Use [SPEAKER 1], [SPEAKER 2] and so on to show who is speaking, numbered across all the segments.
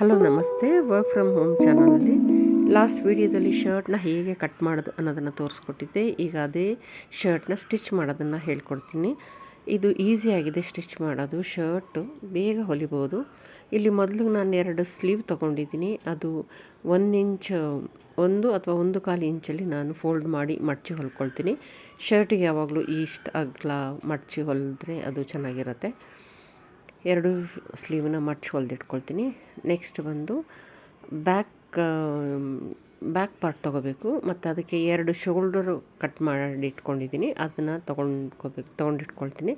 [SPEAKER 1] Hello, ನಮಸ್ತೆ. Work from home ಚಾನಲಲ್ಲಿ last ವಿಡಿಯೋದಲ್ಲಿ ಶರ್ಟ್ನ ಹೇಗೆ ಕಟ್ ಮಾಡೋದು ಅನ್ನೋದನ್ನು ತೋರಿಸ್ಕೊಟ್ಟಿದ್ದೆ. ಈಗ ಅದೇ ಶರ್ಟ್ನ ಸ್ಟಿಚ್ ಮಾಡೋದನ್ನು ಹೇಳ್ಕೊಡ್ತೀನಿ. ಇದು ಈಸಿಯಾಗಿದೆ ಸ್ಟಿಚ್ ಮಾಡೋದು. ಶರ್ಟು ಬೇಗ ಹೊಲಿಬೋದು. ಇಲ್ಲಿ ಮೊದಲು ನಾನು ಎರಡು ಸ್ಲೀವ್ ತೊಗೊಂಡಿದ್ದೀನಿ. ಅದು ಒಂದು ಇಂಚ್ ಒಂದು ಅಥವಾ ಒಂದು ಕಾಲು ಇಂಚಲ್ಲಿ ನಾನು ಫೋಲ್ಡ್ ಮಾಡಿ ಮಡಚಿ ಹೊಲ್ಕೊಳ್ತೀನಿ. ಶರ್ಟಿಗೆ ಯಾವಾಗಲೂ ಈಸ್ಟ್, ಅಗಲ ಮಡಚಿ ಹೊಲಿದ್ರೆ ಅದು ಚೆನ್ನಾಗಿರುತ್ತೆ. ಎರಡು ಸ್ಲೀವ್ನ ಮಡ್ಚಿ ಹೊಲ್ದಿಟ್ಕೊಳ್ತೀನಿ. ನೆಕ್ಸ್ಟ್ ಬಂದು ಬ್ಯಾಕ್ ಬ್ಯಾಕ್ ಪಾರ್ಟ್ ತೊಗೋಬೇಕು. ಮತ್ತು ಅದಕ್ಕೆ ಎರಡು ಶೋಲ್ಡರು ಕಟ್ ಮಾಡಿ ಇಟ್ಕೊಂಡಿದ್ದೀನಿ. ಅದನ್ನು ತೊಗೊಂಡ್ಕೋಬೇಕು, ತೊಗೊಂಡಿಟ್ಕೊಳ್ತೀನಿ.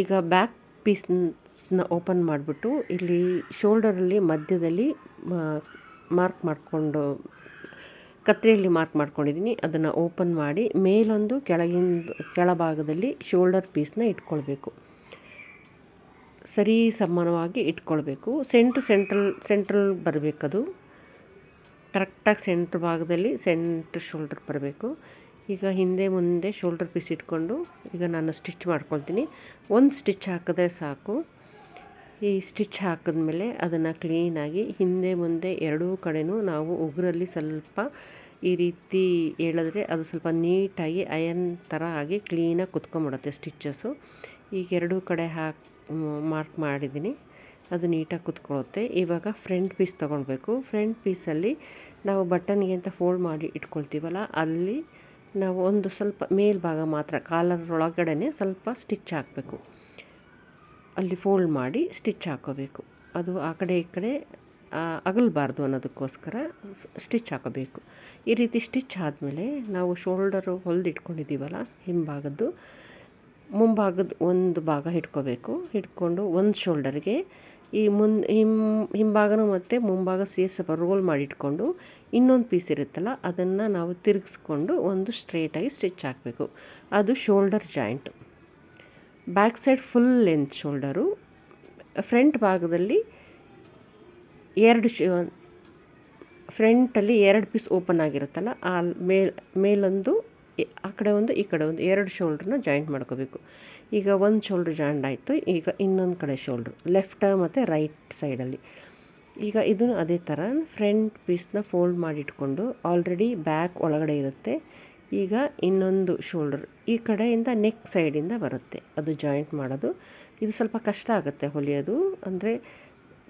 [SPEAKER 1] ಈಗ ಬ್ಯಾಕ್ ಪೀಸ್ನ ಓಪನ್ ಮಾಡಿಬಿಟ್ಟು ಇಲ್ಲಿ ಶೋಲ್ಡರಲ್ಲಿ ಮಧ್ಯದಲ್ಲಿ ಮಾರ್ಕ್ ಮಾಡಿಕೊಂಡು ಕತ್ತರಿಯಲ್ಲಿ ಮಾರ್ಕ್ ಮಾಡ್ಕೊಂಡಿದ್ದೀನಿ. ಅದನ್ನು ಓಪನ್ ಮಾಡಿ ಮೇಲೊಂದು ಕೆಳಗಿನ ಕೆಳಭಾಗದಲ್ಲಿ ಶೋಲ್ಡರ್ ಪೀಸ್ನ ಇಟ್ಕೊಳ್ಬೇಕು. ಸರಿ ಸಮಾನವಾಗಿ ಇಟ್ಕೊಳ್ಬೇಕು. ಸೆಂಟ್ರ್ ಸೆಂಟ್ರಲ್ ಸೆಂಟ್ರಲ್ ಬರಬೇಕದು. ಕರೆಕ್ಟಾಗಿ ಸೆಂಟ್ರ್ ಭಾಗದಲ್ಲಿ ಸೆಂಟ್ರ್ ಶೋಲ್ಡರ್ ಬರಬೇಕು. ಈಗ ಹಿಂದೆ ಮುಂದೆ ಶೋಲ್ಡರ್ ಪೀಸ್ ಇಟ್ಕೊಂಡು ಈಗ ನಾನು ಸ್ಟಿಚ್ ಮಾಡ್ಕೊಳ್ತೀನಿ. ಒಂದು ಸ್ಟಿಚ್ ಹಾಕಿದ್ರೆ ಸಾಕು. ಈ ಸ್ಟಿಚ್ ಹಾಕಿದ್ಮೇಲೆ ಅದನ್ನು ಕ್ಲೀನಾಗಿ ಹಿಂದೆ ಮುಂದೆ ಎರಡೂ ಕಡೆನೂ ನಾವು ಉಗುರಲ್ಲಿ ಸ್ವಲ್ಪ ಈ ರೀತಿ ಹೇಳಿದ್ರೆ ಅದು ಸ್ವಲ್ಪ ನೀಟಾಗಿ ಅಯನ್ ಥರ ಆಗಿ ಕ್ಲೀನಾಗಿ ಕುತ್ಕೊಂಬಿಡುತ್ತೆ ಸ್ಟಿಚ್ಚಸ್ಸು ಈಗ ಎರಡೂ ಕಡೆ ಹಾಕಿ ಮಾರ್ಕ್ ಮಾಡಿದ್ದೀನಿ. ಅದು ನೀಟಾಗಿ ಕುತ್ಕೊಳ್ಳುತ್ತೆ. ಇವಾಗ ಫ್ರಂಟ್ ಪೀಸ್ ತೊಗೊಳ್ಬೇಕು. ಫ್ರಂಟ್ ಪೀಸಲ್ಲಿ ನಾವು ಬಟನ್ಗೆ ಅಂತ ಫೋಲ್ಡ್ ಮಾಡಿ ಇಟ್ಕೊಳ್ತೀವಲ್ಲ, ಅಲ್ಲಿ ನಾವು ಒಂದು ಸ್ವಲ್ಪ ಮೇಲ್ಭಾಗ ಮಾತ್ರ ಕಾಲರ್ ಒಳಗಡೆ ಸ್ವಲ್ಪ ಸ್ಟಿಚ್ ಹಾಕಬೇಕು. ಅಲ್ಲಿ ಫೋಲ್ಡ್ ಮಾಡಿ ಸ್ಟಿಚ್ ಹಾಕೋಬೇಕು. ಅದು ಆ ಕಡೆ ಈ ಕಡೆ ಅಗಲಬಾರ್ದು ಅನ್ನೋದಕ್ಕೋಸ್ಕರ ಸ್ಟಿಚ್ ಹಾಕೋಬೇಕು. ಈ ರೀತಿ ಸ್ಟಿಚ್ ಆದಮೇಲೆ ನಾವು ಶೋಲ್ಡರು ಹೊಲಿದಿಟ್ಕೊಂಡಿದ್ದೀವಲ್ಲ, ಹಿಂಭಾಗದ್ದು ಮುಂಭಾಗದ ಒಂದು ಭಾಗ ಹಿಡ್ಕೋಬೇಕು. ಹಿಡ್ಕೊಂಡು ಒಂದು ಶೋಲ್ಡರ್ಗೆ ಈ ಮುನ್ ಹಿಂ ಹಿಂಭಾಗನೂ ಮತ್ತು ಮುಂಭಾಗ ಸೇರಿ ರೋಲ್ ಮಾಡಿ ಇಟ್ಕೊಂಡು ಇನ್ನೊಂದು ಪೀಸ್ ಇರುತ್ತಲ್ಲ, ಅದನ್ನು ನಾವು ತಿರುಗಿಸ್ಕೊಂಡು ಒಂದು ಸ್ಟ್ರೇಟಾಗಿ ಸ್ಟಿಚ್ ಹಾಕಬೇಕು. ಅದು shoulder joint. Back side full length shoulder. Front ಭಾಗದಲ್ಲಿ ಎರಡು ಫ್ರಂಟಲ್ಲಿ ಎರಡು ಪೀಸ್ ಓಪನ್ ಆಗಿರುತ್ತಲ್ಲ, ಆ ಮೇಲ್, ಮೇಲೊಂದು ಆ ಕಡೆ ಒಂದು, ಈ ಕಡೆ ಒಂದು, ಎರಡು ಶೋಲ್ಡ್ರನ್ನ ಜಾಯಿಂಟ್ ಮಾಡ್ಕೋಬೇಕು. ಈಗ ಒಂದು ಶೋಲ್ಡ್ರ್ ಜಾಯಿಂಟ್ ಆಯಿತು, ಈಗ ಇನ್ನೊಂದು ಕಡೆ ಶೋಲ್ಡ್ರ್, ಲೆಫ್ಟ್ ಮತ್ತು ರೈಟ್ ಸೈಡಲ್ಲಿ. ಈಗ ಇದನ್ನು ಅದೇ ಥರ ಫ್ರಂಟ್ ಪೀಸ್ನ ಫೋಲ್ಡ್ ಮಾಡಿಟ್ಕೊಂಡು ಆಲ್ರೆಡಿ ಬ್ಯಾಕ್ ಒಳಗಡೆ ಇರುತ್ತೆ. ಈಗ ಇನ್ನೊಂದು ಶೋಲ್ಡರ್ ಈ ಕಡೆಯಿಂದ ನೆಕ್ ಸೈಡಿಂದ ಬರುತ್ತೆ. ಅದು ಜಾಯಿಂಟ್ ಮಾಡೋದು. ಇದು ಸ್ವಲ್ಪ ಕಷ್ಟ ಆಗುತ್ತೆ ಹೊಲಿಯೋದು. ಅಂದರೆ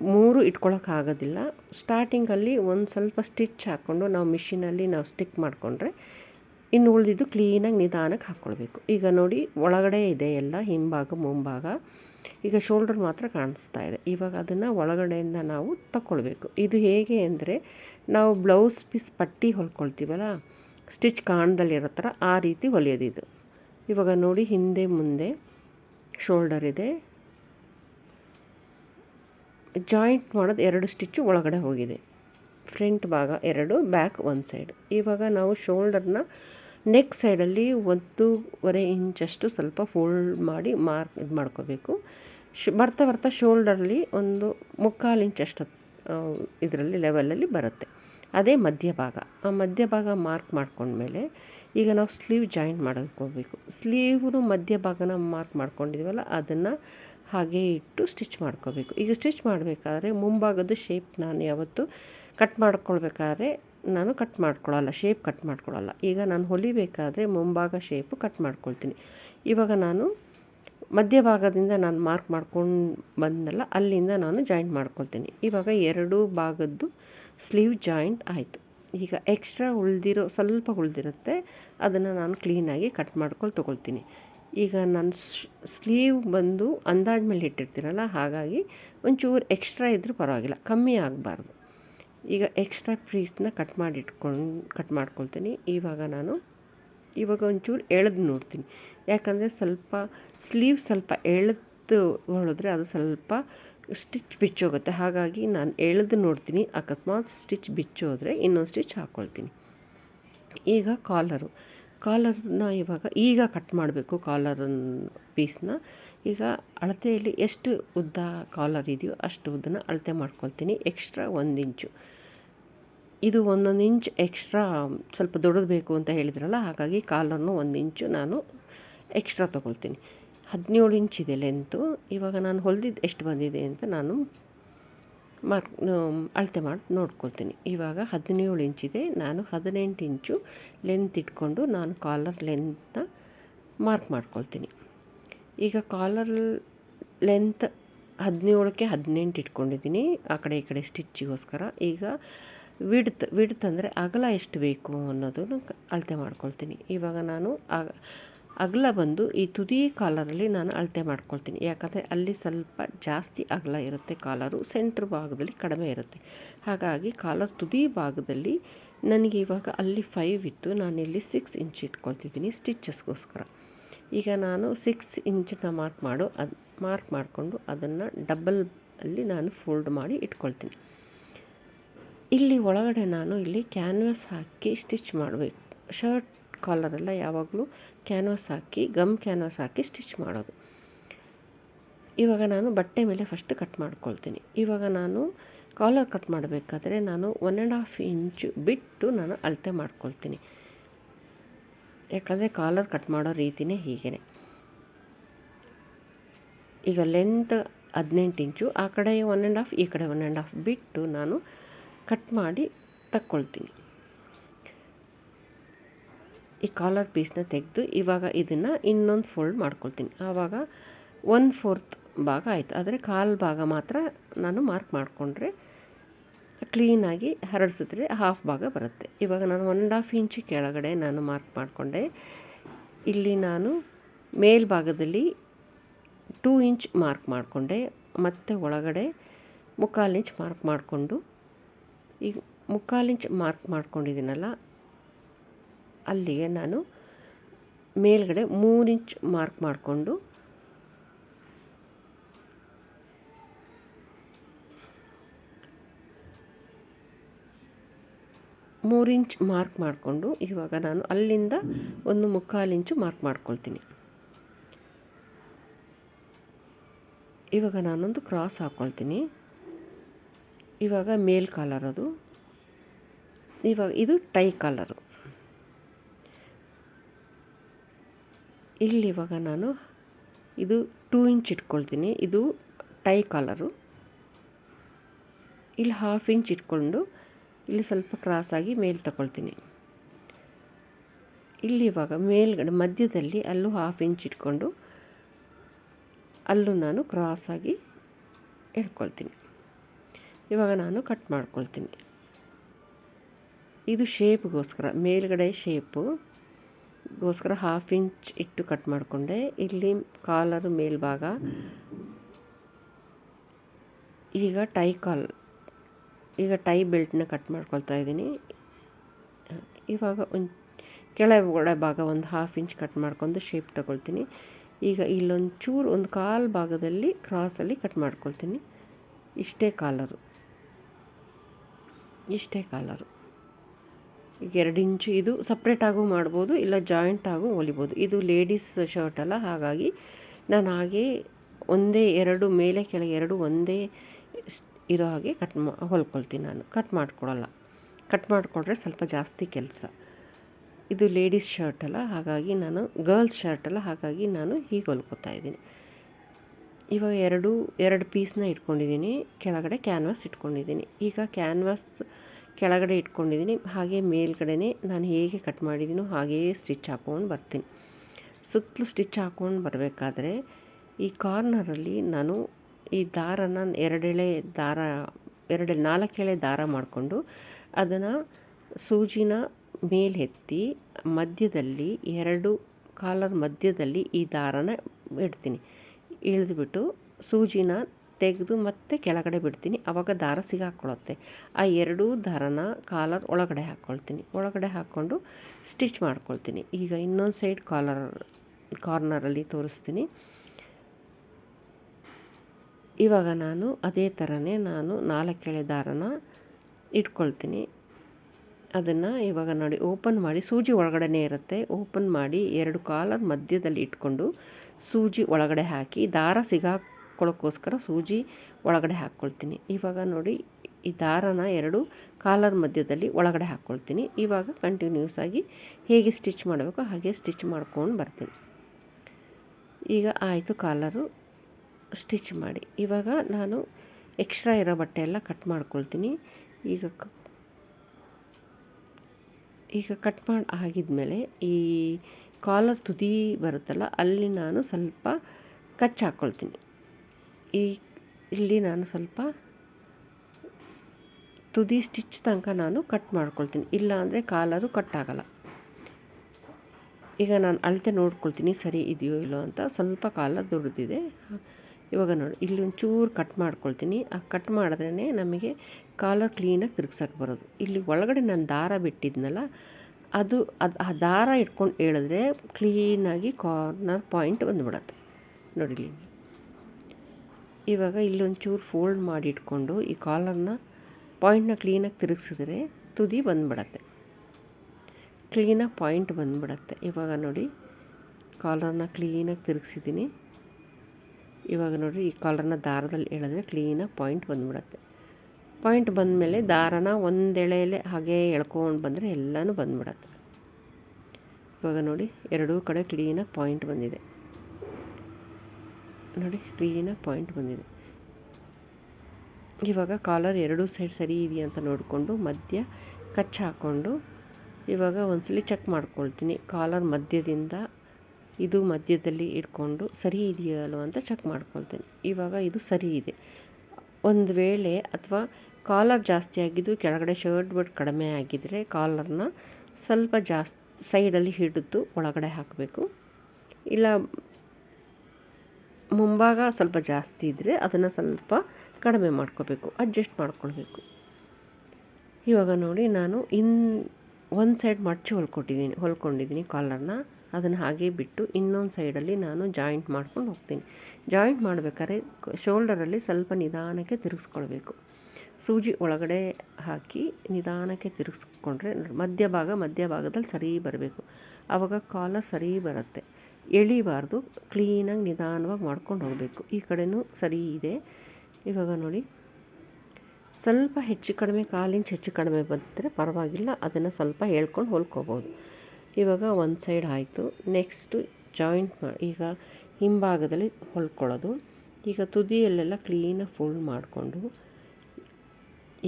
[SPEAKER 1] ಮೂರು ಇಟ್ಕೊಳ್ಳೋಕ್ಕಾಗೋದಿಲ್ಲ ಸ್ಟಾರ್ಟಿಂಗಲ್ಲಿ ಒಂದು ಸ್ವಲ್ಪ ಸ್ಟಿಚ್ ಹಾಕ್ಕೊಂಡು ನಾವು ಮಿಷಿನಲ್ಲಿ ನಾವು ಸ್ಟಿಕ್ ಮಾಡಿಕೊಂಡ್ರೆ ಇನ್ನು ಉಳಿದಿದ್ದು ಕ್ಲೀನಾಗಿ ನಿಧಾನಕ್ಕೆ ಹಾಕ್ಕೊಳ್ಬೇಕು. ಈಗ ನೋಡಿ, ಒಳಗಡೆ ಇದೆ ಎಲ್ಲ, ಹಿಂಭಾಗ, ಮುಂಭಾಗ. ಈಗ ಶೋಲ್ಡರ್ ಮಾತ್ರ ಕಾಣಿಸ್ತಾ ಇದೆ. ಇವಾಗ ಅದನ್ನು ಒಳಗಡೆಯಿಂದ ನಾವು ತಗೊಳ್ಬೇಕು ಇದು ಹೇಗೆ ಅಂದರೆ, ನಾವು ಬ್ಲೌಸ್ ಪೀಸ್ ಪಟ್ಟಿ ಹೊಲ್ಕೊಳ್ತೀವಲ್ಲ ಸ್ಟಿಚ್ ಕಾಣ್ದಲ್ಲಿರೋ ಥರ ಆ ರೀತಿ ಹೊಲಿಯೋದು ಇದು. ಇವಾಗ ನೋಡಿ, ಹಿಂದೆ ಮುಂದೆ ಶೋಲ್ಡರ್ ಇದೆ. ಜಾಯಿಂಟ್ ಮಾಡೋದು ಎರಡು ಸ್ಟಿಚ್ಚು ಒಳಗಡೆ ಹೋಗಿದೆ. ಫ್ರಂಟ್ ಭಾಗ ಎರಡು ಬ್ಯಾಕ್ ಒಂದು ಸೈಡ್ ಇವಾಗ ನಾವು ಶೋಲ್ಡರ್ನ ನೆಕ್ ಸೈಡಲ್ಲಿ ಒಂದೂವರೆ ಇಂಚಷ್ಟು ಸ್ವಲ್ಪ ಫೋಲ್ಡ್ ಮಾಡಿ ಮಾರ್ಕ್ ಇದು ಮಾಡ್ಕೋಬೇಕು. ಶ್, ಬರ್ತಾ ಬರ್ತಾ ಶೋಲ್ಡರಲ್ಲಿ ಒಂದು ಮುಕ್ಕಾಲು ಇಂಚಷ್ಟು ಇದರಲ್ಲಿ ಲೆವೆಲಲ್ಲಿ ಬರುತ್ತೆ. ಅದೇ ಮಧ್ಯಭಾಗ ಆ ಮಧ್ಯಭಾಗ ಮಾರ್ಕ್ ಮಾಡ್ಕೊಂಡ್ಮೇಲೆ ಈಗ ನಾವು ಸ್ಲೀವ್ ಜಾಯಿಂಟ್ ಮಾಡ್ಕೋಬೇಕು. ಸ್ಲೀವ್ನು ಮಧ್ಯಭಾಗನ ಮಾರ್ಕ್ ಮಾಡ್ಕೊಂಡಿದ್ದೀವಲ್ಲ ಅದನ್ನು ಹಾಗೆ ಇಟ್ಟು ಸ್ಟಿಚ್ ಮಾಡ್ಕೋಬೇಕು. ಈಗ ಸ್ಟಿಚ್ ಮಾಡಬೇಕಾದ್ರೆ ಮುಂಭಾಗದ ಶೇಪ್ ನಾನು ಯಾವತ್ತು ಕಟ್ ಮಾಡ್ಕೊಳ್ಬೇಕಾದ್ರೆ ನಾನು ಕಟ್ ಮಾಡ್ಕೊಳ್ಳಲ್ಲ ಶೇಪ್ ಕಟ್ ಮಾಡ್ಕೊಳ್ಳಲ್ಲ. ಈಗ ನಾನು ಹೊಲಿಬೇಕಾದ್ರೆ ಮುಂಭಾಗ ಶೇಪು ಕಟ್ ಮಾಡ್ಕೊಳ್ತೀನಿ. ಇವಾಗ ನಾನು ಮಧ್ಯಭಾಗದಿಂದ ನಾನು ಮಾರ್ಕ್ ಮಾಡ್ಕೊಂಡು ಬಂದಲ್ಲ, ಅಲ್ಲಿಂದ ನಾನು ಜಾಯಿಂಟ್ ಮಾಡ್ಕೊಳ್ತೀನಿ. ಇವಾಗ ಎರಡು ಭಾಗದ್ದು ಸ್ಲೀವ್ ಜಾಯಿಂಟ್ ಆಯಿತು. ಈಗ ಎಕ್ಸ್ಟ್ರಾ ಉಳಿದಿರೋ, ಸ್ವಲ್ಪ ಉಳಿದಿರುತ್ತೆ, ಅದನ್ನು ನಾನು ಕ್ಲೀನಾಗಿ ಕಟ್ ಮಾಡ್ಕೊಂಡು ತೊಗೊಳ್ತೀನಿ. ಈಗ ನಾನು ಸ್ಲೀವ್ ಬಂದು ಅಂದಾಜು ಮೇಲೆ ಇಟ್ಟಿರ್ತೀರಲ್ಲ, ಹಾಗಾಗಿ ಒಂಚೂರು ಎಕ್ಸ್ಟ್ರಾ ಇದ್ದರೂ ಪರವಾಗಿಲ್ಲ, ಕಮ್ಮಿ ಆಗಬಾರ್ದು. ಈಗ ಎಕ್ಸ್ಟ್ರಾ ಪೀಸ್ನ ಕಟ್ ಮಾಡಿ ಇಟ್ಕೊಂಡು ಕಟ್ ಮಾಡ್ಕೊಳ್ತೀನಿ. ಇವಾಗ ನಾನು, ಇವಾಗ ಒಂಚೂರು ಎಳೆದು ನೋಡ್ತೀನಿ. ಯಾಕಂದರೆ ಸ್ವಲ್ಪ ಸ್ಲೀವ್ ಸ್ವಲ್ಪ ಎಳೆದು ಹೊಳಿದ್ರೆ ಅದು ಸ್ವಲ್ಪ ಸ್ಟಿಚ್ ಬಿಚ್ಚೋಗುತ್ತೆ. ಹಾಗಾಗಿ ನಾನು ಎಳೆದು ನೋಡ್ತೀನಿ. ಅಕಸ್ಮಾತ್ ಸ್ಟಿಚ್ ಬಿಚ್ಚೋದ್ರೆ ಇನ್ನೊಂದು ಸ್ಟಿಚ್ ಹಾಕ್ಕೊಳ್ತೀನಿ ಈಗ ಕಾಲರು ಕಾಲರ್ನ ಇವಾಗ ಈಗ ಕಟ್ ಮಾಡಬೇಕು ಕಾಲರ್ ಪೀಸ್ನ ಈಗ ಅಳತೆಯಲ್ಲಿ ಎಷ್ಟು ಉದ್ದ ಕಾಲರ್ ಇದೆಯೋ ಅಷ್ಟು ಉದ್ದನ ಅಳತೆ ಮಾಡ್ಕೊಳ್ತೀನಿ. ಎಕ್ಸ್ಟ್ರಾ ಒಂದು ಇಂಚು ಇದು ಒಂದೊಂದು ಇಂಚ್ ಎಕ್ಸ್ಟ್ರಾ ಸ್ವಲ್ಪ ದೊಡ್ಡದು ಬೇಕು ಅಂತ ಹೇಳಿದ್ರಲ್ಲ, ಹಾಗಾಗಿ ಕಾಲರ್ನು ಒಂದು ಇಂಚು ನಾನು ಎಕ್ಸ್ಟ್ರಾ ತೊಗೊಳ್ತೀನಿ. ಹದಿನೇಳು ಇಂಚ್ ಇದೆ ಲೆಂತು ಇವಾಗ ನಾನು ಹೊಲ್ದಿದ್ದು ಎಷ್ಟು ಬಂದಿದೆ ಅಂತ ನಾನು ಮಾರ್ಕ್ ಅಳತೆ ಮಾಡಿ, ನೋಡ್ಕೊಳ್ತೀನಿ. ಇವಾಗ ಹದಿನೇಳು ಇಂಚಿದೆ ನಾನು ಹದಿನೆಂಟು ಇಂಚು ಲೆಂತ್ ಇಟ್ಕೊಂಡು ನಾನು ಕಾಲರ್ ಲೆಂತ್ನ ಮಾರ್ಕ್ ಮಾಡ್ಕೊಳ್ತೀನಿ. ಈಗ ಕಾಲರ್ ಲೆಂತ್ ಹದಿನೇಳಕ್ಕೆ ಹದಿನೆಂಟು ಇಟ್ಕೊಂಡಿದ್ದೀನಿ, ಆ ಕಡೆ ಈ ಕಡೆ ಸ್ಟಿಚ್ಚಿಗೋಸ್ಕರ ಈಗ ವಿಡ್ತ್ ವಿಡ್ತ್ ಅಂದರೆ ಅಗಲ ಎಷ್ಟು ಬೇಕು ಅನ್ನೋದನ್ನು ಅಳತೆ ಮಾಡ್ಕೊಳ್ತೀನಿ. ಇವಾಗ ನಾನು ಅಗಲ ಬಂದು ಈ ತುದಿ ಕಾಲರಲ್ಲಿ ನಾನು ಅಳತೆ ಮಾಡ್ಕೊಳ್ತೀನಿ. ಯಾಕಂದರೆ ಅಲ್ಲಿ ಸ್ವಲ್ಪ ಜಾಸ್ತಿ ಅಗಲ ಇರುತ್ತೆ, ಕಾಲರು ಸೆಂಟ್ರ್ ಭಾಗದಲ್ಲಿ ಕಡಿಮೆ ಇರುತ್ತೆ. ಹಾಗಾಗಿ ಕಾಲರ್ ತುದಿ ಭಾಗದಲ್ಲಿ ನನಗೆ ಇವಾಗ ಅಲ್ಲಿ ಫೈವ್ ಇತ್ತು. ನಾನಿಲ್ಲಿ ಸಿಕ್ಸ್ ಇಂಚ್ ಇಟ್ಕೊಳ್ತಿದ್ದೀನಿ ಸ್ಟಿಚಸ್ಗೋಸ್ಕರ ಈಗ ನಾನು ಸಿಕ್ಸ್ ಇಂಚನ್ನ ಮಾರ್ಕ್ ಮಾಡು, ಅದು ಮಾರ್ಕ್ ಮಾಡಿಕೊಂಡು ಅದನ್ನು ಡಬಲ್ ಅಲ್ಲಿ ನಾನು ಫೋಲ್ಡ್ ಮಾಡಿ ಇಟ್ಕೊಳ್ತೀನಿ. ಇಲ್ಲಿ ಒಳಗಡೆ ನಾನು ಇಲ್ಲಿ ಕ್ಯಾನ್ವಾಸ್ ಹಾಕಿ ಸ್ಟಿಚ್ ಮಾಡಬೇಕು. ಶರ್ಟ್ ಕಾಲರೆಲ್ಲ ಯಾವಾಗಲೂ ಕ್ಯಾನ್ವಾಸ್ ಹಾಕಿ ಗಮ್ ಕ್ಯಾನ್ವಾಸ್ ಹಾಕಿ ಸ್ಟಿಚ್ ಮಾಡೋದು. ಇವಾಗ ನಾನು ಬಟ್ಟೆ ಮೇಲೆ ಫಸ್ಟ್ ಕಟ್ ಮಾಡ್ಕೊಳ್ತೀನಿ. ಇವಾಗ ನಾನು ಕಾಲರ್ ಕಟ್ ಮಾಡಬೇಕಾದ್ರೆ ನಾನು ಒನ್ ಆ್ಯಂಡ್ ಹಾಫ್ ಇಂಚು ಬಿಟ್ಟು ನಾನು ಅಳತೆ ಮಾಡ್ಕೊಳ್ತೀನಿ. ಯಾಕಂದರೆ ಕಾಲರ್ ಕಟ್ ಮಾಡೋ ರೀತಿನೇ ಹೀಗೇ ಈಗ ಲೆಂತ್ ಹದಿನೆಂಟು ಇಂಚು ಆ ಕಡೆ ಒನ್ ಆ್ಯಂಡ್ ಹಾಫ್ ಈ ಕಡೆ ಒನ್ ಆ್ಯಂಡ್ ಹಾಫ್ ಬಿಟ್ಟು ನಾನು ಕಟ್ ಮಾಡಿ ತಕ್ಕೊಳ್ತೀನಿ. ಈ ಕಾಲರ್ ಪೀಸ್ನ ತೆಗೆದು ಇವಾಗ ಇದನ್ನು ಇನ್ನೊಂದು ಫೋಲ್ಡ್ ಮಾಡ್ಕೊಳ್ತೀನಿ. ಆವಾಗ ಒನ್ ಫೋರ್ತ್ ಭಾಗ ಆಯಿತು. ಆದರೆ ಕಾಲು ಭಾಗ ಮಾತ್ರ ನಾನು ಮಾರ್ಕ್ ಮಾಡಿಕೊಂಡ್ರೆ ಕ್ಲೀನಾಗಿ ಹರಡಿಸಿದ್ರೆ ಹಾಫ್ ಭಾಗ ಬರುತ್ತೆ. ಇವಾಗ ನಾನು ಒನ್ ಆ್ಯಂಡ್ ಹಾಫ್ ಇಂಚು ಕೆಳಗಡೆ ನಾನು ಮಾರ್ಕ್ ಮಾಡಿಕೊಂಡೆ. ಇಲ್ಲಿ ನಾನು ಮೇಲ್ಭಾಗದಲ್ಲಿ ಟೂ ಇಂಚ್ ಮಾರ್ಕ್ ಮಾಡಿಕೊಂಡೆ. ಮತ್ತು ಒಳಗಡೆ ಮುಕ್ಕಾಲು ಇಂಚ್ ಮಾರ್ಕ್ ಮಾಡಿಕೊಂಡು ಈಗ ಮುಕ್ಕಾಲು ಇಂಚ್ ಮಾರ್ಕ್ ಮಾಡ್ಕೊಂಡಿದ್ದೀನಲ್ಲ, ಅಲ್ಲಿಗೆ ನಾನು ಮೇಲ್ಗಡೆ ಮೂರು ಇಂಚ್ ಮಾರ್ಕ್ ಮಾಡಿಕೊಂಡು ಮೂರು ಇಂಚ್ ಮಾರ್ಕ್ ಮಾಡಿಕೊಂಡು ಇವಾಗ ನಾನು ಅಲ್ಲಿಂದ ಒಂದು ಮುಕ್ಕಾಲು ಇಂಚು ಮಾರ್ಕ್ ಮಾಡ್ಕೊಳ್ತೀನಿ. ಇವಾಗ ನಾನೊಂದು ಕ್ರಾಸ್ ಹಾಕ್ಕೊಳ್ತೀನಿ ಇವಾಗ ಮೇಲ್ ಕಾಲರ್ ಅದು. ಇವಾಗ ಇದು ಟೈ ಕಾಲರು ಇಲ್ಲಿ ಇವಾಗ ನಾನು ಇದು ಟೂ ಇಂಚ್ ಇಟ್ಕೊಳ್ತೀನಿ. ಇದು ಟೈ ಕಾಲರು ಇಲ್ಲಿ ಹಾಫ್ ಇಂಚ್ ಇಟ್ಕೊಂಡು ಇಲ್ಲಿ ಸ್ವಲ್ಪ ಕ್ರಾಸಾಗಿ ಮೇಲೆ ತಗೊಳ್ತೀನಿ. ಇಲ್ಲಿ ಇವಾಗ ಮೇಲ್ಗಡೆ ಮಧ್ಯದಲ್ಲಿ ಅಲ್ಲೂ ಹಾಫ್ ಇಂಚ್ ಇಟ್ಕೊಂಡು ಅಲ್ಲೂ ನಾನು ಕ್ರಾಸಾಗಿ ಇಟ್ಕೊಳ್ತೀನಿ ಇವಾಗ ನಾನು ಕಟ್ ಮಾಡ್ಕೊಳ್ತೀನಿ. ಇದು ಶೇಪ್ಗೋಸ್ಕರ ಮೇಲ್ಗಡೆ ಶೇಪು ಗೋಸ್ಕರ ಹಾಫ್ ಇಂಚ್ ಇಟ್ಟು ಕಟ್ ಮಾಡಿಕೊಂಡೆ. ಇಲ್ಲಿ ಕಾಲರು ಮೇಲ್ಭಾಗ ಈಗ ಟೈ ಕಾಲ್ ಈಗ ಟೈ ಬೆಲ್ಟ್ನ ಕಟ್ ಮಾಡ್ಕೊಳ್ತಾ ಇದ್ದೀನಿ. ಇವಾಗ ಒಂದು ಕೆಳಗಡೆ ಭಾಗ ಒಂದು ಹಾಫ್ ಇಂಚ್ ಕಟ್ ಮಾಡ್ಕೊಂಡು ಶೇಪ್ ತಗೊಳ್ತೀನಿ. ಈಗ ಇಲ್ಲೊಂದು ಚೂರು ಒಂದು ಕಾಲು ಭಾಗದಲ್ಲಿ ಕ್ರಾಸಲ್ಲಿ ಕಟ್ ಮಾಡ್ಕೊಳ್ತೀನಿ. ಇಷ್ಟೇ ಕಾಲರು ಇಷ್ಟೇ ಕಾಲರು. ಈಗ ಎರಡು ಇಂಚು, ಇದು ಸಪ್ರೇಟಾಗೂ ಮಾಡ್ಬೋದು, ಇಲ್ಲ ಜಾಯಿಂಟಾಗೂ ಹೊಲಿಬೋದು. ಇದು ಲೇಡೀಸ್ ಶರ್ಟ್ ಅಲ್ಲ, ಹಾಗಾಗಿ ನಾನು ಹಾಗೆ ಒಂದೇ ಎರಡು, ಮೇಲೆ ಕೆಳಗೆ ಎರಡು ಒಂದೇ ಇರೋ ಹಾಗೆ ಕಟ್ ಮಾ, ಹೊಲ್ಕೊಳ್ತೀನಿ ನಾನು. ಕಟ್ ಮಾಡ್ಕೊಡಲ್ಲ ಕಟ್ ಮಾಡಿಕೊಂಡ್ರೆ ಸ್ವಲ್ಪ ಜಾಸ್ತಿ ಕೆಲಸ. ಇದು ಲೇಡೀಸ್ ಶರ್ಟ್ ಅಲ್ಲ, ಹಾಗಾಗಿ ನಾನು ಗರ್ಲ್ಸ್ ಶರ್ಟ್ ಅಲ್ಲ, ಹಾಗಾಗಿ ನಾನು ಹೀಗೆ ಹೊಲ್ಕೊತಾ ಇದ್ದೀನಿ. ಇವಾಗ ಎರಡು ಎರಡು ಪೀಸ್ನ ಇಟ್ಕೊಂಡಿದ್ದೀನಿ ಕೆಳಗಡೆ ಕ್ಯಾನ್ವಾಸ್ ಇಟ್ಕೊಂಡಿದ್ದೀನಿ ಈಗ ಕ್ಯಾನ್ವಾಸ್ ಕೆಳಗಡೆ ಇಟ್ಕೊಂಡಿದ್ದೀನಿ ಹಾಗೆ ಮೇಲ್ಗಡೆ ನಾನು ಹೇಗೆ ಕಟ್ ಮಾಡಿದ್ದೀನೋ ಹಾಗೆಯೇ ಸ್ಟಿಚ್ ಹಾಕ್ಕೊಂಡು ಬರ್ತೀನಿ. ಸುತ್ತಲೂ ಸ್ಟಿಚ್ ಹಾಕ್ಕೊಂಡು ಬರಬೇಕಾದ್ರೆ ಈ ಕಾರ್ನರಲ್ಲಿ ನಾನು ಈ ದಾರನ ಎರಡೆಳೆ ದಾರ, ಎರಡೆಳೆ, ನಾಲ್ಕೆಳೆ ದಾರ ಮಾಡಿಕೊಂಡು ಅದನ್ನು ಸೂಜಿನ ಮೇಲೆ ಎತ್ತಿ ಮಧ್ಯದಲ್ಲಿ ಎರಡು ಕಾಲರ್ ಮಧ್ಯದಲ್ಲಿ ಈ ದಾರನ ಇಡ್ತೀನಿ. ಇಳಿದ್ಬಿಟ್ಟು ಸೂಜಿನ ತೆಗೆದು ಮತ್ತೆ ಕೆಳಗಡೆ ಬಿಡ್ತೀನಿ. ಆವಾಗ ದಾರ ಸಿಗಾಕೊಳ್ಳುತ್ತೆ. ಆ ಎರಡೂ ದಾರನ ಕಾಲರ್ ಒಳಗಡೆ ಹಾಕ್ಕೊಳ್ತೀನಿ ಒಳಗಡೆ ಹಾಕ್ಕೊಂಡು ಸ್ಟಿಚ್ ಮಾಡ್ಕೊಳ್ತೀನಿ. ಈಗ ಇನ್ನೊಂದು ಸೈಡ್ ಕಾಲರ್ ಕಾರ್ನರಲ್ಲಿ ತೋರಿಸ್ತೀನಿ. ಇವಾಗ ನಾನು ಅದೇ ಥರನೇ ನಾನು ನಾಲ್ಕೆಳೆ ದಾರನ ಇಟ್ಕೊಳ್ತೀನಿ. ಅದನ್ನು ಇವಾಗ ನೋಡಿ ಓಪನ್ ಮಾಡಿ, ಸೂಜಿ ಒಳಗಡೆ ಇರುತ್ತೆ. ಓಪನ್ ಮಾಡಿ ಎರಡು ಕಾಲರ್ ಮಧ್ಯದಲ್ಲಿ ಇಟ್ಕೊಂಡು ಸೂಜಿ ಒಳಗಡೆ ಹಾಕಿ, ದಾರ ಸಿಗಾಕೊಳ್ಳೋಕ್ಕೋಸ್ಕರ ಸೂಜಿ ಒಳಗಡೆ ಹಾಕ್ಕೊಳ್ತೀನಿ. ಇವಾಗ ನೋಡಿ, ಈ ದಾರನ ಎರಡು ಕಾಲರ್ ಮಧ್ಯದಲ್ಲಿ ಒಳಗಡೆ ಹಾಕ್ಕೊಳ್ತೀನಿ. ಇವಾಗ ಕಂಟಿನ್ಯೂಸ್ ಆಗಿ ಹೇಗೆ ಸ್ಟಿಚ್ ಮಾಡಬೇಕು ಹಾಗೆ ಸ್ಟಿಚ್ ಮಾಡ್ಕೊಂಡು ಬರ್ತೀನಿ. ಈಗ ಆಯಿತು ಕಾಲರು ಸ್ಟಿಚ್ ಮಾಡಿ. ಇವಾಗ ನಾನು ಎಕ್ಸ್ಟ್ರಾ ಇರೋ ಬಟ್ಟೆ ಎಲ್ಲ ಕಟ್ ಮಾಡ್ಕೊಳ್ತೀನಿ. ಈಗ ಈಗ ಕಟ್ ಮಾಡಿ, ಆಗಿದ್ಮೇಲೆ ಈ ಕಾಲರ್ ತುದಿ ಬರುತ್ತಲ್ಲ, ಅಲ್ಲಿ ನಾನು ಸ್ವಲ್ಪ ಕಚ್ ಹಾಕ್ಕೊಳ್ತೀನಿ ಈ ಇಲ್ಲಿ ನಾನು ಸ್ವಲ್ಪ ತುದಿ ಸ್ಟಿಚ್ ತನಕ ನಾನು ಕಟ್ ಮಾಡ್ಕೊಳ್ತೀನಿ. ಇಲ್ಲ ಅಂದರೆ ಕಾಲರು ಕಟ್ ಆಗಲ್ಲ. ಈಗ ನಾನು ಅಳತೆ ನೋಡ್ಕೊಳ್ತೀನಿ, ಸರಿ ಇದೆಯೋ ಇಲ್ಲೋ ಅಂತ. ಸ್ವಲ್ಪ ಕಾಲರ್ ದುಡ್ದಿದೆ. ಇವಾಗ ನೋಡಿ, ಇಲ್ಲಿ ಒಂಚೂರು ಕಟ್ ಮಾಡ್ಕೊಳ್ತೀನಿ. ಆ ಕಟ್ ಮಾಡಿದ್ರೇ ನಮಗೆ ಕಾಲರ್ ಕ್ಲೀನಾಗಿ ತಿರುಗ್ಸೋಕೆ ಬರೋದು. ಇಲ್ಲಿ ಒಳಗಡೆ ನಾನು ದಾರ ಬಿಟ್ಟಿದ್ನಲ್ಲ ಅದು ಅದು ಆ ದಾರ ಇಟ್ಕೊಂಡು ಹೇಳಿದ್ರೆ ಕ್ಲೀನಾಗಿ ಕಾರ್ನರ್ ಪಾಯಿಂಟ್ ಬಂದುಬಿಡತ್ತೆ. ನೋಡಿ ಇವಾಗ ಇಲ್ಲೊಂಚೂರು ಫೋಲ್ಡ್ ಮಾಡಿ ಇಟ್ಕೊಂಡು ಈ ಕಾಲರ್ನ ಪಾಯಿಂಟ್ನ ಕ್ಲೀನಾಗಿ ತಿರುಗಿಸಿದ್ರೆ ತುದಿ ಬಂದುಬಿಡತ್ತೆ. ಕ್ಲೀನಾಗಿ ಪಾಯಿಂಟ್ ಬಂದುಬಿಡತ್ತೆ. ಇವಾಗ ನೋಡಿ ಕಾಲರ್ನ ಕ್ಲೀನಾಗಿ ತಿರುಗಿಸಿದ್ದೀನಿ. ಇವಾಗ ನೋಡಿ ಈ ಕಾಲರ್ನ ದಾರದಲ್ಲಿ ಹೇಳಿದ್ರೆ ಕ್ಲೀನಾಗಿ ಪಾಯಿಂಟ್ ಬಂದುಬಿಡತ್ತೆ. ಪಾಯಿಂಟ್ ಬಂದಮೇಲೆ ದಾರನ ಒಂದೆಳೆಯಲ್ಲೇ ಹಾಗೆ ಎಳ್ಕೊಂಡು ಬಂದರೆ ಎಲ್ಲನೂ ಬಂದ್ಬಿಡತ್ತೆ. ಇವಾಗ ನೋಡಿ, ಎರಡೂ ಕಡೆ ಕ್ಲೀನಾಗಿ ಪಾಯಿಂಟ್ ಬಂದಿದೆ. ನೋಡಿ, ಕ್ಲೀನಾಗಿ ಪಾಯಿಂಟ್ ಬಂದಿದೆ. ಇವಾಗ ಕಾಲರ್ ಎರಡೂ ಸೈಡ್ ಸರಿ ಇದೆಯಾ ಅಂತ ನೋಡಿಕೊಂಡು ಮಧ್ಯ ಕಚ್ಚ ಹಾಕ್ಕೊಂಡು ಇವಾಗ ಒಂದ್ಸಲಿ ಚೆಕ್ ಮಾಡ್ಕೊಳ್ತೀನಿ. ಕಾಲರ್ ಮಧ್ಯದಿಂದ ಇದು ಮಧ್ಯದಲ್ಲಿ ಇಟ್ಕೊಂಡು ಸರಿ ಇದೆಯಲ್ವ ಅಂತ ಚೆಕ್ ಮಾಡ್ಕೊಳ್ತೀನಿ. ಇವಾಗ ಇದು ಸರಿ ಇದೆ. ಒಂದು ವೇಳೆ ಅಥವಾ ಕಾಲರ್ ಜಾಸ್ತಿ ಆಗಿದ್ದು ಕೆಳಗಡೆ ಶರ್ಟ್ ಬಟ್ ಕಡಿಮೆ ಆಗಿದ್ದರೆ ಕಾಲರ್ನ ಸ್ವಲ್ಪ ಜಾಸ್ತಿ ಸೈಡಲ್ಲಿ ಹಿಡಿದು ಒಳಗಡೆ ಹಾಕಬೇಕು. ಇಲ್ಲ, ಮುಂಭಾಗ ಸ್ವಲ್ಪ ಜಾಸ್ತಿ ಇದ್ದರೆ ಅದನ್ನು ಸ್ವಲ್ಪ ಕಡಿಮೆ ಮಾಡ್ಕೋಬೇಕು, ಅಡ್ಜಸ್ಟ್ ಮಾಡ್ಕೊಳ್ಬೇಕು. ಇವಾಗ ನೋಡಿ, ನಾನು ಇನ್, ಒಂದು ಸೈಡ್ ಮಡಚಿ ಹೊಲ್ಕೊಟ್ಟಿದ್ದೀನಿ ಹೊಲ್ಕೊಂಡಿದ್ದೀನಿ ಕಾಲರ್ನ. ಅದನ್ನು ಹಾಗೆ ಬಿಟ್ಟು ಇನ್ನೊಂದು ಸೈಡಲ್ಲಿ ನಾನು ಜಾಯಿಂಟ್ ಮಾಡ್ಕೊಂಡು ಹೋಗ್ತೀನಿ. ಜಾಯಿಂಟ್ ಮಾಡಬೇಕಾದ್ರೆ ಶೋಲ್ಡರಲ್ಲಿ ಸ್ವಲ್ಪ ನಿಧಾನಕ್ಕೆ ತಿರುಗಿಸ್ಕೊಳ್ಬೇಕು. ಸೂಜಿ ಒಳಗಡೆ ಹಾಕಿ ನಿಧಾನಕ್ಕೆ ತಿರುಗಿಸ್ಕೊಂಡ್ರೆ ಮಧ್ಯಭಾಗ ಮಧ್ಯಭಾಗದಲ್ಲಿ ಸರಿ ಬರಬೇಕು. ಆವಾಗ ಕಾಲ ಸರಿ ಬರುತ್ತೆ. ಎಳಿಬಾರ್ದು. ಕ್ಲೀನಾಗಿ ನಿಧಾನವಾಗಿ ಮಾಡ್ಕೊಂಡು ಹೋಗಬೇಕು. ಈ ಕಡೆಯೂ ಸರಿ ಇದೆ. ಇವಾಗ ನೋಡಿ. ಸ್ವಲ್ಪ ಹೆಚ್ಚು ಕಡಿಮೆ, ಕಾಲಿಂಚ್ ಹೆಚ್ಚು ಕಡಿಮೆ ಬಂದರೆ ಪರವಾಗಿಲ್ಲ. ಅದನ್ನು ಸ್ವಲ್ಪ ಹೇಳ್ಕೊಂಡು ಹೊಲ್ಕೋಬೋದು. ಇವಾಗ ಒಂದು ಸೈಡ್ ಆಯಿತು. ನೆಕ್ಸ್ಟು ಜಾಯಿಂಟ್ ಮಾಡಿ, ಈಗ ಹಿಂಭಾಗದಲ್ಲಿ ಹೊಲ್ಕೊಳ್ಳೋದು ಈಗ ತುದಿಯಲ್ಲೆಲ್ಲ ಕ್ಲೀನಾಗಿ ಫುಲ್ ಮಾಡಿಕೊಂಡು,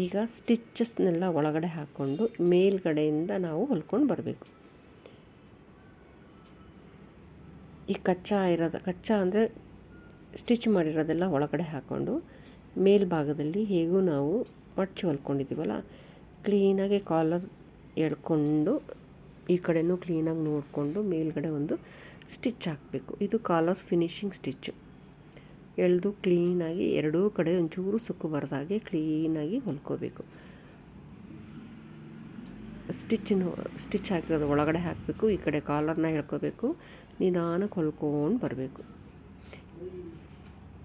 [SPEAKER 1] ಈಗ ಸ್ಟಿಚ್ಚಸ್ನೆಲ್ಲ ಒಳಗಡೆ ಹಾಕ್ಕೊಂಡು ಮೇಲ್ಗಡೆಯಿಂದ ನಾವು ಹೊಲ್ಕೊಂಡು ಬರಬೇಕು. ಈ ಕಚ್ಚಾ ಇರೋದು, ಕಚ್ಚಾ ಅಂದರೆ ಸ್ಟಿಚ್ ಮಾಡಿರೋದೆಲ್ಲ ಒಳಗಡೆ ಹಾಕ್ಕೊಂಡು ಮೇಲ್ಭಾಗದಲ್ಲಿ ಹೇಗೂ ನಾವು ಮಡ್ಚಿ ಹೊಲ್ಕೊಂಡಿದ್ದೀವಲ್ಲ ಕ್ಲೀನಾಗಿ ಕಾಲರ್ ಎಳ್ಕೊಂಡು ಈ ಕಡೆಯೂ ಕ್ಲೀನಾಗಿ ನೋಡಿಕೊಂಡು ಮೇಲ್ಗಡೆ ಒಂದು ಸ್ಟಿಚ್ ಹಾಕಬೇಕು. ಇದು ಕಾಲರ್ ಫಿನಿಶಿಂಗ್ ಸ್ಟಿಚ್ಚು ಎಳೆದು ಕ್ಲೀನಾಗಿ ಎರಡೂ ಕಡೆ ಒಂಚೂರು ಸುಕ್ಕು ಬರದಾಗೆ ಕ್ಲೀನಾಗಿ ಹೊಲ್ಕೋಬೇಕು. ಸ್ಟಿಚ್ಚಿನ ಸ್ಟಿಚ್ ಹಾಕಿರೋದು ಒಳಗಡೆ ಹಾಕಬೇಕು, ಈ ಕಡೆ ಕಾಲರ್ನ ಹೇಳ್ಕೋಬೇಕು ನಿಧಾನಕ್ಕೆ ಹೊಲ್ಕೊಂಡು ಬರಬೇಕು.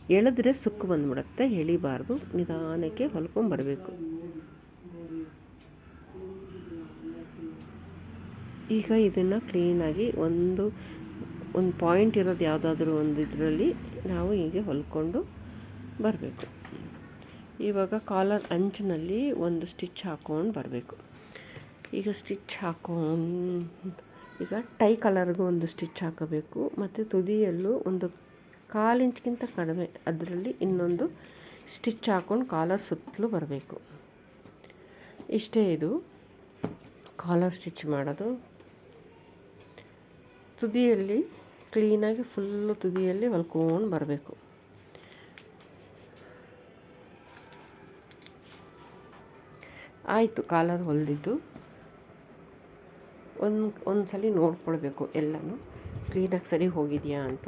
[SPEAKER 1] ಎಳೆದ್ರೆ ಸುಕ್ಕು ಬಂದ್ಬಿಡುತ್ತೆ, ಎಳಿಬಾರ್ದು, ನಿಧಾನಕ್ಕೆ ಹೊಲ್ಕೊಂಡು ಬರಬೇಕು. ಈಗ ಇದನ್ನು ಕ್ಲೀನಾಗಿ ಒಂದು ಒಂದು ಪಾಯಿಂಟ್ ಇರೋದು ಯಾವುದಾದ್ರೂ ಒಂದು ಇದರಲ್ಲಿ ನಾವು ಹೀಗೆ ಹೊಲ್ಕೊಂಡು ಬರಬೇಕು. ಇವಾಗ ಕಾಲರ್ ಅಂಚಿನಲ್ಲಿ ಒಂದು ಸ್ಟಿಚ್ ಹಾಕ್ಕೊಂಡು ಬರಬೇಕು. ಈಗ ಸ್ಟಿಚ್ ಹಾಕೊಂಡು, ಈಗ ಟೈ ಕಲರ್ಗೂ ಒಂದು ಸ್ಟಿಚ್ ಹಾಕಬೇಕು. ಮತ್ತು ತುದಿಯಲ್ಲೂ ಒಂದು ಕಾಲು ಇಂಚ್ಗಿಂತ ಕಡಿಮೆ ಅದರಲ್ಲಿ ಇನ್ನೊಂದು ಸ್ಟಿಚ್ ಹಾಕ್ಕೊಂಡು ಕಾಲರ್ ಸುತ್ತಲೂ ಬರಬೇಕು. ಇಷ್ಟೇ ಇದು. ಕಾಲರ್ ಸ್ಟಿಚ್ ಮಾಡೋದು. ತುದಿಯಲ್ಲಿ ಕ್ಲೀನಾಗಿ ಫುಲ್ಲು ತುದಿಯಲ್ಲಿ ಹೊಲ್ಕೊಂಡು ಬರಬೇಕು. ಆಯಿತು, ಕಾಲರ್ ಹೊಲಿದಿದ್ದು. ಒಂದು ಒಂದು ಸಲ ನೋಡ್ಕೊಳ್ಬೇಕು ಎಲ್ಲನೂ. ಕ್ಲೀನಾಗಿ ಸರಿ ಹೋಗಿದೆಯಾ ಅಂತ.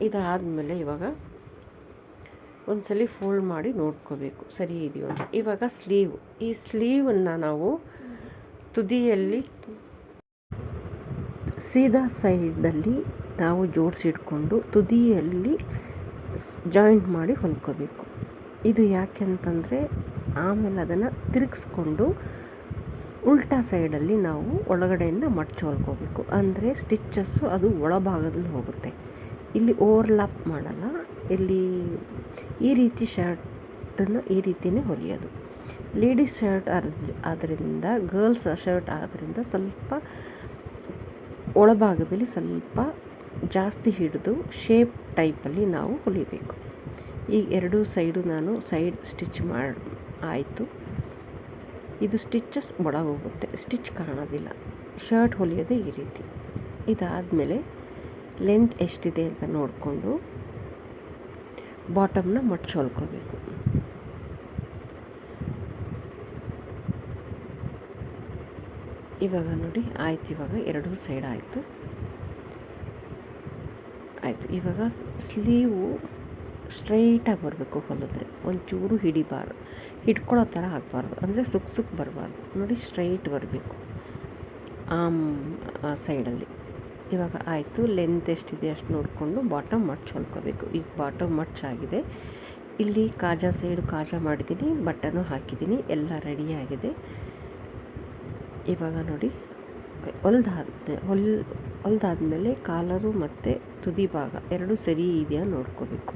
[SPEAKER 1] ಇದಾದಮೇಲೆ ಇವಾಗ ಒಂದು ಸಲ ಫೋಲ್ಡ್ ಮಾಡಿ ನೋಡ್ಕೋಬೇಕು. ಸರಿ ಇದೆಯೋ ಅಂತ. ಇವಾಗ ಸ್ಲೀವ್ ಈ ಸ್ಲೀವನ್ನು ನಾವು ತುದಿಯಲ್ಲಿ ಸೀದಾ ಸೈಡಲ್ಲಿ ನಾವು ಜೋಡಿಸಿಟ್ಕೊಂಡು ತುದಿಯಲ್ಲಿ ಜಾಯಿಂಟ್ ಮಾಡಿ ಹೊಲ್ಕೋಬೇಕು. ಇದು ಯಾಕೆ ಅಂತಂದರೆ ಆಮೇಲೆ ಅದನ್ನು ತಿರುಗಿಸ್ಕೊಂಡು ಉಲ್ಟಾ ಸೈಡಲ್ಲಿ ನಾವು ಒಳಗಡೆಯಿಂದ ಮಡ್ಚಿ ಹೊಲ್ಕೋಬೇಕು. ಅಂದರೆ ಸ್ಟಿಚ್ಚಸ್ಸು ಅದು ಒಳಭಾಗದಲ್ಲಿ ಹೋಗುತ್ತೆ. ಇಲ್ಲಿ ಓವರ್ಲ್ಯಾಪ್ ಮಾಡಲ್ಲ. ಇಲ್ಲಿ ಈ ರೀತಿ ಶರ್ಟನ್ನು ಈ ರೀತಿಯೇ ಹೊಲಿಯೋದು. ಲೇಡೀಸ್ ಶರ್ಟ್ ಆದ್ದರಿಂದ ಗರ್ಲ್ಸ್ ಶರ್ಟ್ ಆದ್ದರಿಂದ ಸ್ವಲ್ಪ ಒಳಭಾಗದಲ್ಲಿ ಸ್ವಲ್ಪ ಜಾಸ್ತಿ ಹಿಡಿದು ಶೇಪ್ ಟೈಪಲ್ಲಿ ನಾವು ಹೊಲಿಬೇಕು. ಈಗ ಎರಡೂ ಸೈಡು ನಾನು ಸೈಡ್ ಸ್ಟಿಚ್ ಮಾಡಿ, ಆಯಿತು. ಇದು ಸ್ಟಿಚಸ್ ಒಳಗೋಗುತ್ತೆ. ಸ್ಟಿಚ್ ಕಾಣೋದಿಲ್ಲ. ಶರ್ಟ್ ಹೊಲಿಯೋದು ಈ ರೀತಿ. ಇದಾದಮೇಲೆ ಲೆಂತ್ ಎಷ್ಟಿದೆ ಅಂತ ನೋಡಿಕೊಂಡು ಬಾಟಮ್ನ ಮಡ್ಚಿ ಹೊಲ್ಕೋಬೇಕು. ಇವಾಗ ನೋಡಿ, ಆಯ್ತು, ಇವಾಗ ಎರಡೂ ಸೈಡ್ ಆಯಿತು. ಆಯಿತು, ಇವಾಗ ಸ್ಲೀವು ಸ್ಟ್ರೈಟಾಗಿ ಬರಬೇಕು ಹೊಲಿದ್ರೆ. ಒಂಚೂರು ಹಿಡಿಬಾರ್ದು. ಹಿಡ್ಕೊಳ್ಳೋ ಥರ ಆಗಬಾರ್ದು. ಅಂದರೆ ಸುಕ್ ಸುಕ್ ಬರಬಾರ್ದು. ನೋಡಿ ಸ್ಟ್ರೈಟ್ ಬರಬೇಕು. ಆಮ್ ಸೈಡಲ್ಲಿ ಇವಾಗ ಆಯಿತು ಲೆಂತ್ ಎಷ್ಟಿದೆ ಅಷ್ಟು ನೋಡಿಕೊಂಡು ಬಾಟಮ್ ಮಡ್ಚ್ ಹೊಲ್ಕೋಬೇಕು. ಈಗ ಬಾಟಮ್ ಮಡ್ಚ್ ಆಗಿದೆ. ಇಲ್ಲಿ ಕಾಜಾ ಸೈಡು ಕಾಜಾ ಮಾಡಿದ್ದೀನಿ ಬಟನು ಹಾಕಿದ್ದೀನಿ, ಎಲ್ಲ ರೆಡಿಯಾಗಿದೆ ಇವಾಗ ನೋಡಿ ಹೊಲ್ದಾದ ಹೊಲ್, ಹೊಲ್ದಾದ್ಮೇಲೆ ಕಾಲರು ಮತ್ತು ತುದಿ ಭಾಗ ಎರಡು ಸರಿ ಇದೆಯಾ ನೋಡ್ಕೋಬೇಕು.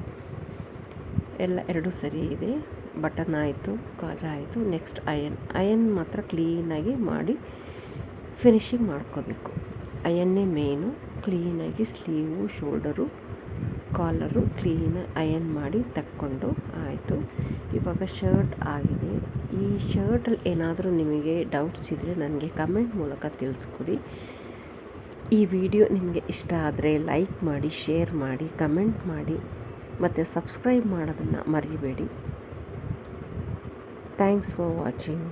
[SPEAKER 1] ಎಲ್ಲ ಎರಡು ಸರಿ ಇದೆ. ಬಟನ್ ಆಯಿತು, ಕಾಜಾ ಆಯಿತು, ನೆಕ್ಸ್ಟ್ ಅಯನ್ ಅಯನ್ ಮಾತ್ರ ಕ್ಲೀನಾಗಿ ಮಾಡಿ ಫಿನಿಶಿಂಗ್ ಮಾಡ್ಕೋಬೇಕು. ಅಯನ್ನೇ ಮೇನು ಕ್ಲೀನಾಗಿ sleeve, shoulder, collar clean iron ಮಾಡಿ ತಕ್ಕೊಂಡು ಆಯಿತು. ಇವಾಗ ಶರ್ಟ್ ಆಗಿದೆ. ಈ ಶರ್ಟಲ್ಲಿ ಏನಾದರೂ ನಿಮಗೆ ಡೌಟ್ಸ್ ಇದ್ದರೆ ನನಗೆ ಕಮೆಂಟ್ ಮೂಲಕ ತಿಳಿಸ್ಕೊಡಿ. ಈ ವಿಡಿಯೋ ನಿಮಗೆ ಇಷ್ಟ ಆದರೆ ಲೈಕ್ ಮಾಡಿ, ಶೇರ್ ಮಾಡಿ, ಕಮೆಂಟ್ ಮಾಡಿ ಮತ್ತು ಸಬ್ಸ್ಕ್ರೈಬ್ ಮಾಡೋದನ್ನು ಮರಿಬೇಡಿ. Thanks for watching.